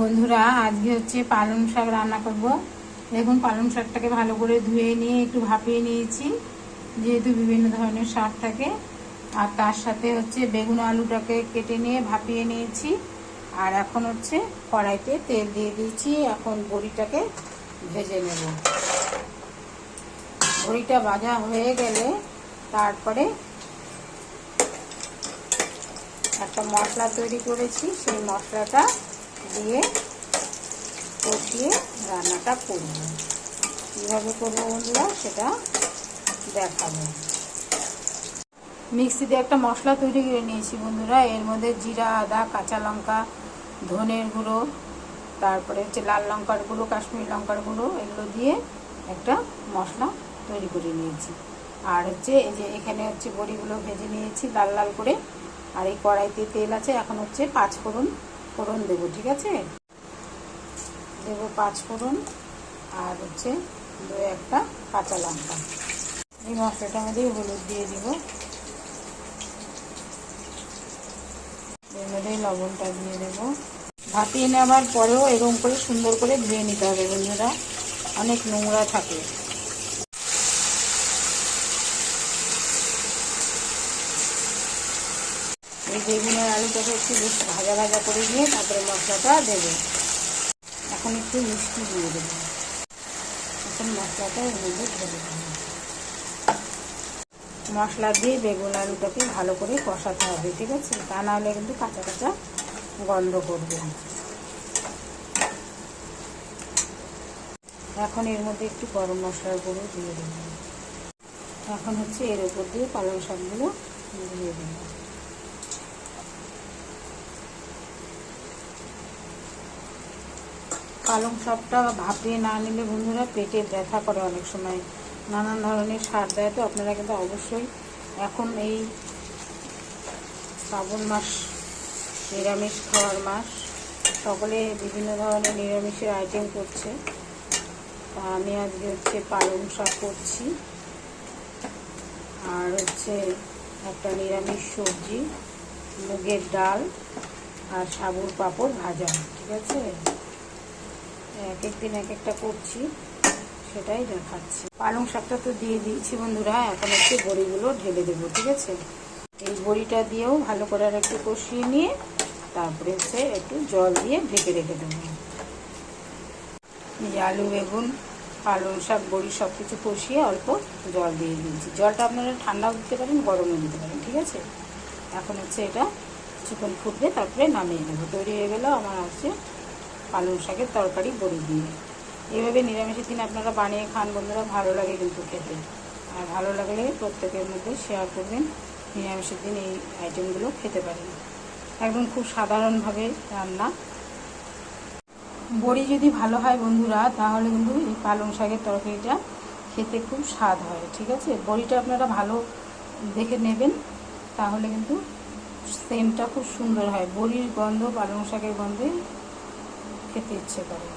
বন্ধুরা, আজকে হচ্ছে পালং শাক রান্না করব। দেখুন, পালং শাকটাকে ভালো করে ধুয়ে নিয়ে, একটু ভাপিয়ে নিয়েছি, যেহেতু বিভিন্ন ধরনের শাক থাকে। আর তার সাথে হচ্ছে বেগুন আলুটাকে কেটে নিয়ে, ভাপিয়ে নিয়েছি। আর এখন হচ্ছে কড়াইতে তেল দিয়ে দিয়েছি। এখন বড়িটাকে ভেজে নেব। বড়িটা ভাজা হয়ে গেলে তারপরে একটা মশলা তৈরি করেছি। সেই মশলাটা দিয়ে কষিয়ে রান্নাটা করব। কীভাবে করব বন্ধুরা সেটা দেখাবো। মিক্সিতে একটা মশলা তৈরি করে নিয়েছি বন্ধুরা। এর মধ্যে জিরা, আদা, কাঁচা লঙ্কা, ধনের গুঁড়ো, তারপরে হচ্ছে লাল লঙ্কার গুঁড়ো, কাশ্মীর লঙ্কার গুঁড়ো, এগুলো দিয়ে একটা মশলা তৈরি করে নিয়েছি। আর হচ্ছে এই যে এখানে হচ্ছে বড়িগুলো ভেজে নিয়েছি লাল লাল করে। আর এই কড়াইতে তেল আছে, এখন হচ্ছে পাঁচ ফোড়ন ফোড়ন দেবো, ঠিক আছে? দেবো পাঁচ ফোড়ন আর হচ্ছে দু একটা কাঁচা লঙ্কা। এই মশলাটার মধ্যে হলুদ দিয়ে দিব। এর লবণটা দিয়ে দেবো। ভাপিয়ে নেওয়ার পরেও এরকম করে সুন্দর করে ধুয়ে নিতে হবে বন্ধুরা। অনেক নোংরা থাকে। এই বেগুনের আলুটাকে একটু বেশ ভাজা ভাজা করে দিয়ে তারপরে মশলাটা দেবো। এখন একটু মিষ্টি দিয়ে দেবো। এখন মশলাটা এর মধ্যে ঢেলে দেবো। মশলা দিয়ে বেগুন আলুটাকে ভালো করে কষাতে হবে, ঠিক আছে? তা না হলে কিন্তু কাঁচা কাঁচা গন্ধ করবে এখন এর মধ্যে একটু গরম মশলার গুঁড়ো দিয়ে দেবো। এখন হচ্ছে এর উপর দিয়ে পালং শাকগুলো দিয়ে দেবো। পালং শাকটা ভাপিয়ে না নিলে বন্ধুরা পেটে ব্যথা করে অনেক সময়। নানান ধরনের সার দেয় তো, আপনারা কিন্তু অবশ্যই এখন এই শ্রাবণ মাস, নিরামিষ খাওয়ার মাস, সকলে বিভিন্ন ধরনের নিরামিষের আইটেম করছে। তা আমি আজকে হচ্ছে পালং শাক করছি। আর হচ্ছে একটা নিরামিষ সবজি, মুগের ডাল আর সাবুর পাঁপড় ভাজা, ঠিক আছে? এক এক দিন এক একটা করছি, সেটাই দেখাচ্ছি। পালং শাকটা তো দিয়ে দিয়েছি বন্ধুরা, এখন হচ্ছে বড়িগুলো ঢেলে দেবো, ঠিক আছে? এই বড়িটা দিয়েও ভালো করে আর একটু কষিয়ে নিয়ে, তারপরে হচ্ছে একটু জল দিয়ে ঢেকে রেখে দেবো। এই আলু, বেগুন, পালং শাক, বড়ি সব কিছু কষিয়ে অল্প জল দিয়ে দিয়েছি। জলটা আপনারা ঠান্ডাও দিতে পারেন, গরমও দিতে পারেন, ঠিক আছে? এখন হচ্ছে এটা চিকন ফুটবে, তারপরে নামিয়ে নেব। তৈরি হয়ে গেল আমার হচ্ছে পালং শাকের তরকারি, বড়ি দিয়ে। এইভাবে নিরামিষের দিন আপনারা বানিয়ে খান বন্ধুরা, ভালো লাগে কিন্তু খেতে। আর ভালো লাগলে প্রত্যেকের মধ্যে শেয়ার করবেন, নিরামিষের দিন এই আইটেমগুলো খেতে পারেন। একদম খুব সাধারণভাবে রান্না। বড়ি যদি ভালো হয় বন্ধুরা, তাহলে কিন্তু এই পালং শাকের তরকারিটা খেতে খুব স্বাদ হয়, ঠিক আছে? বড়িটা আপনারা ভালো দেখে নেবেন, তাহলে কিন্তু সেন্টটা খুব সুন্দর হয়। বড়ির গন্ধ, পালং শাকের গন্ধে খেতে ইচ্ছে করে